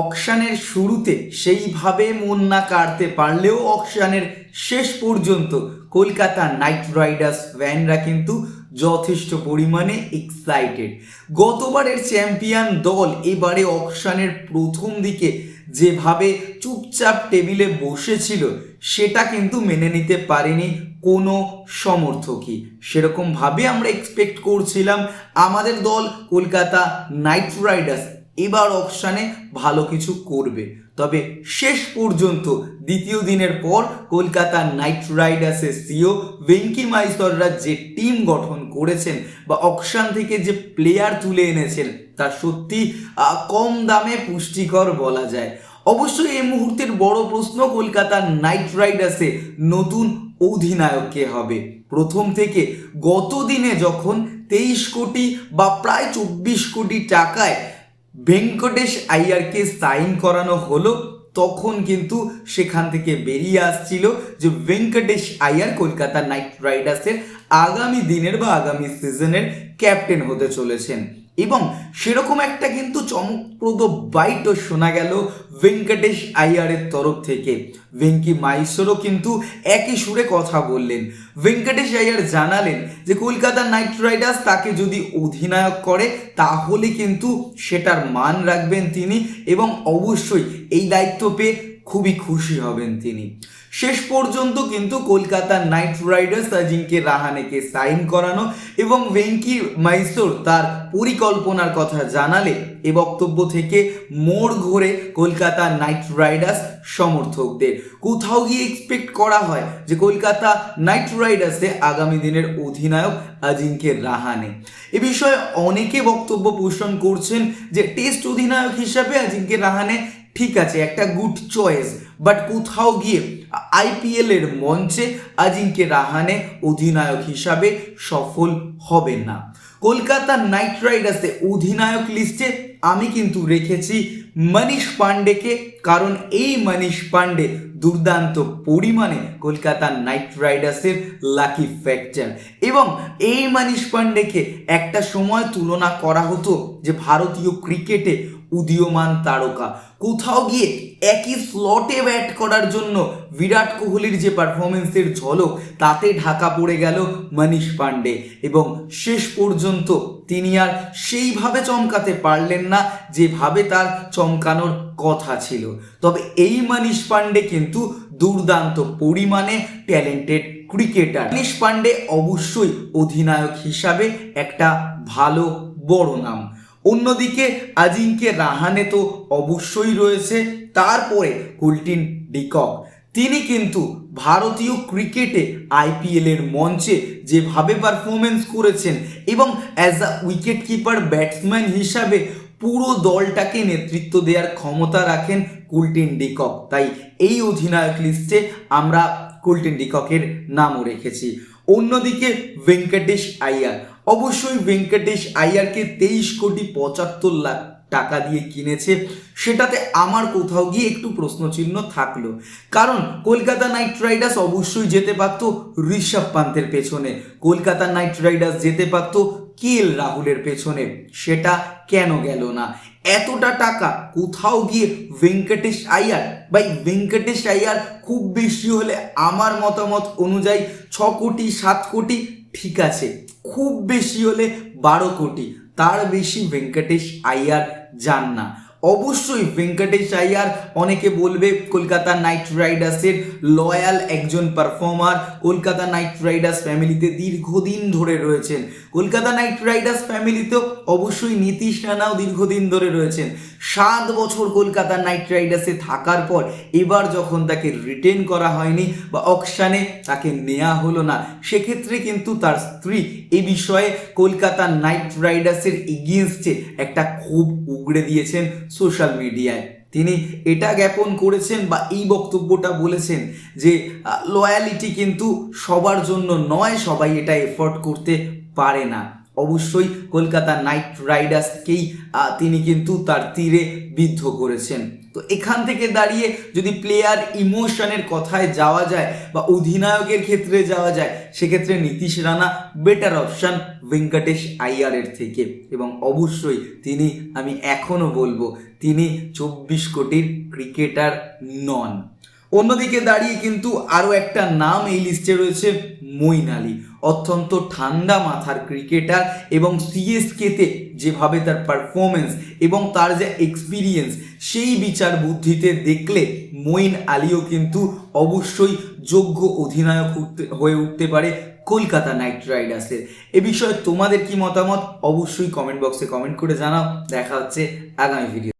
অকশানের শুরুতে সেইভাবে মন না কাটতে পারলেও অকশানের শেষ পর্যন্ত কলকাতা নাইট রাইডার্স ফ্যানরা কিন্তু যথেষ্ট পরিমাণে এক্সাইটেড গতবারের চ্যাম্পিয়ন দল এবারে অকশানের প্রথম দিকে যেভাবে চুপচাপ টেবিলে বসেছিল, সেটা কিন্তু মেনে নিতে পারেনি কোনো সমর্থকই। সেরকমভাবে আমরা এক্সপেক্ট করছিলাম আমাদের দল কলকাতা নাইট রাইডার্স এবার অপশানে ভালো কিছু করবে। তবে শেষ পর্যন্ত দ্বিতীয় দিনের পর কলকাতা নাইট রাইডার্সের সিও ভেঙ্কি মাইসররা যে টিম গঠন করেছেন বা অকশান থেকে যে প্লেয়ার তুলে এনেছেন, তা সত্যি কম দামে পুষ্টিকর বলা যায়। অবশ্যই এই মুহূর্তের বড় প্রশ্ন কলকাতা নাইট রাইডার্সে নতুন অধিনায়ক কে হবে? প্রথম থেকে গত দিনে যখন তেইশ কোটি বা প্রায় চব্বিশ কোটি টাকায় ভেঙ্কটেশ আইয়ারকে সাইন করানো হলো, তখন কিন্তু সেখান থেকে বেরিয়ে আসছিল যে ভেঙ্কটেশ আইয়ার কলকাতা নাইট রাইডার্সের আগামী দিনের বা আগামী সিজনের ক্যাপ্টেন হতে চলেছেন। এবং সেরকম একটা কিন্তু চমকপ্রদ বাইটও শোনা গেল ভেঙ্কটেশ আইয়ারের তরফ থেকে। ভেঙ্কি মাইসরও কিন্তু একই সুরে কথা বললেন। ভেঙ্কটেশ আইয়ার জানালেন যে, কলকাতা নাইট রাইডার্স তাকে যদি অধিনায়ক করে, তাহলে কিন্তু সেটার মান রাখবেন তিনি এবং অবশ্যই এই দায়িত্ব পেয়ে খুবই খুশি হবেন তিনি। শেষ পর্যন্ত কিন্তু কলকাতা নাইট রাইডার্স অজিঙ্কে রাহানেকে সাইন করানো এবং ভেঙ্কি মাইসোর তার পরিকল্পনার কথা জানালে এ বক্তব্য থেকে মোড় ঘুরে কলকাতা নাইট রাইডার্স সমর্থকদের। কোথাও গিয়ে এক্সপেক্ট করা হয় যে কলকাতা নাইট রাইডার্সে আগামী দিনের অধিনায়ক আজিঙ্কে রাহানে। এ বিষয়ে অনেকে বক্তব্য পোষণ করছেন যে টেস্ট অধিনায়ক হিসাবে আজিঙ্কে রাহানে ঠিক আছে, একটা গুড চয়েস বাট কোথাও গিয়ে আইপিএল এর মঞ্চে আজিঙ্কে রাহানে অধিনায়ক হিসাবে সফল হবেন না। কলকাতা নাইট রাইডার্সে অধিনায়ক লিস্টে আমি কিন্তু রেখেছি মনীষ পান্ডেকে কারণ এই মনীষ পান্ডে দুর্দান্ত পরিমাণে কলকাতা নাইট রাইডার্সের লাকি ফ্যাক্টর এবং এই মনীষ পান্ডেকে একটা সময় তুলনা করা হতো যে ভারতীয় ক্রিকেটে উদীয়মান তারকা। কোথাও গিয়ে একই স্লটে ব্যাট করার জন্য বিরাট কোহলির যে পারফরমেন্সের ঝলক, তাতে ঢাকা পড়ে গেল মনীষ পান্ডে এবং শেষ পর্যন্ত তিনি আর সেইভাবে চমকাতে পারলেন না, যেভাবে তার চমকানোর কথা ছিল। তবে এই মনীষ পান্ডে কিন্তু দুর্দান্ত পরিমাণে ট্যালেন্টেড ক্রিকেটার মনীষ পাণ্ডে অবশ্যই অধিনায়ক হিসাবে একটা ভালো বড় নাম। অন্যদিকে আজিঙ্কে রাহানে তো অবশ্যই রয়েছে, তারপরে কুলটিন ডিকক। তিনি কিন্তু ভারতীয় ক্রিকেটে আইপিএল এর মঞ্চে যেভাবে পারফরমেন্স করেছেন এবং as a wicket keeper batsman হিসাবে পুরো দলটাকে নেতৃত্ব দেওয়ার ক্ষমতা রাখেন কুলটিন ডিকক। তাই এই অধিনায়ক লিস্টে আমরা কুলটিন ডিককের নামও রেখেছি। অন্যদিকে ভেঙ্কটেশ আইয়ার। অবশ্যই ভেঙ্কটেশ আইয়ারকে তেইশ কোটি পঁচাত্তর লাখ টাকা দিয়ে কিনেছে। সেটাতে আমার কোথাও গিয়ে একটু প্রশ্নচিহ্ন থাকল। কারণ কলকাতা নাইট রাইডার্স অবশ্যই যেতে পারত ঋষভ পান্তের পেছনে। কলকাতা নাইট রাইডার্স যেতে পারত কে এল রাহুলের পেছনে। সেটা কেন গেল না? এতটা টাকা কোথাও গিয়ে ভেঙ্কটেশ আইয়ার বাই ভেঙ্কটেশ আইয়ার খুব বেশি হলে আমার মতামত অনুযায়ী ছ কোটি, সাত কোটি ঠিক আছে। খুব বেশি হলে বারো কোটি। তার বেশি ভেঙ্কটেশ আইয়ার যান না। অবশ্যই ভেঙ্কটেশ আইয়ার অনেকে বলবে কলকাতা নাইট রাইডার্সের লয়াল একজন পারফর্মার কলকাতা নাইট রাইডার্স ফ্যামিলিতে দীর্ঘদিন ধরে রয়েছেন। কলকাতা নাইট রাইডার্স ফ্যামিলিতেও অবশ্যই নীতিশ রানাও দীর্ঘদিন ধরে রয়েছেন। সাত বছর কলকাতা নাইট রাইডার্সে থাকার পর এবার যখন তাকে রিটেন করা হয়নি বা অকশানে তাকে নেওয়া হলো না, সেক্ষেত্রে কিন্তু তার স্ত্রী এ বিষয়ে কলকাতা নাইট রাইডার্সের এগেনস্টে একটা ক্ষোভ উগড়ে দিয়েছেন। সোশ্যাল মিডিয়ায়। তিনি এটা জ্ঞাপন করেছেন বা এই বক্তব্যটা বলেছেন যে লয়ালিটি কিন্তু সবার জন্য নয়, সবাই এটা এফোর্ট করতে পারে না। অবশ্যই কলকাতা নাইট রাইডার্সকেই তিনি কিন্তু তার তীরে বিদ্ধ করেছেন। তো এখান থেকে দাঁড়িয়ে যদি প্লেয়ার ইমোশনের কথায় যাওয়া যায় বা অধিনায়কের ক্ষেত্রে যাওয়া যায়, সেক্ষেত্রে নীতিশ রানা বেটার অপশান ভেঙ্কটেশ আইয়ারের থেকে। এবং অবশ্যই তিনি, আমি এখনও বলব, তিনি চব্বিশ কোটির ক্রিকেটার নন। অন্যদিকে দাঁড়িয়ে কিন্তু আরও একটা নাম এই লিস্টে রয়েছে মইন আলী, অত্যন্ত ঠান্ডা মাথার ক্রিকেটার এবং সিএসকেতে যেভাবে তার পারফরমেন্স এবং তার যে এক্সপিরিয়েন্স সেই বিচার বুদ্ধিতে দেখলে মইন আলীও কিন্তু অবশ্যই যোগ্য অধিনায়ক হয়ে উঠতে পারে কলকাতা নাইট রাইডার্সের। এ বিষয়ে তোমাদের কি মতামত? অবশ্যই কমেন্ট বক্সে কমেন্ট করে জানাও। দেখা হচ্ছে আগামী ভিডিও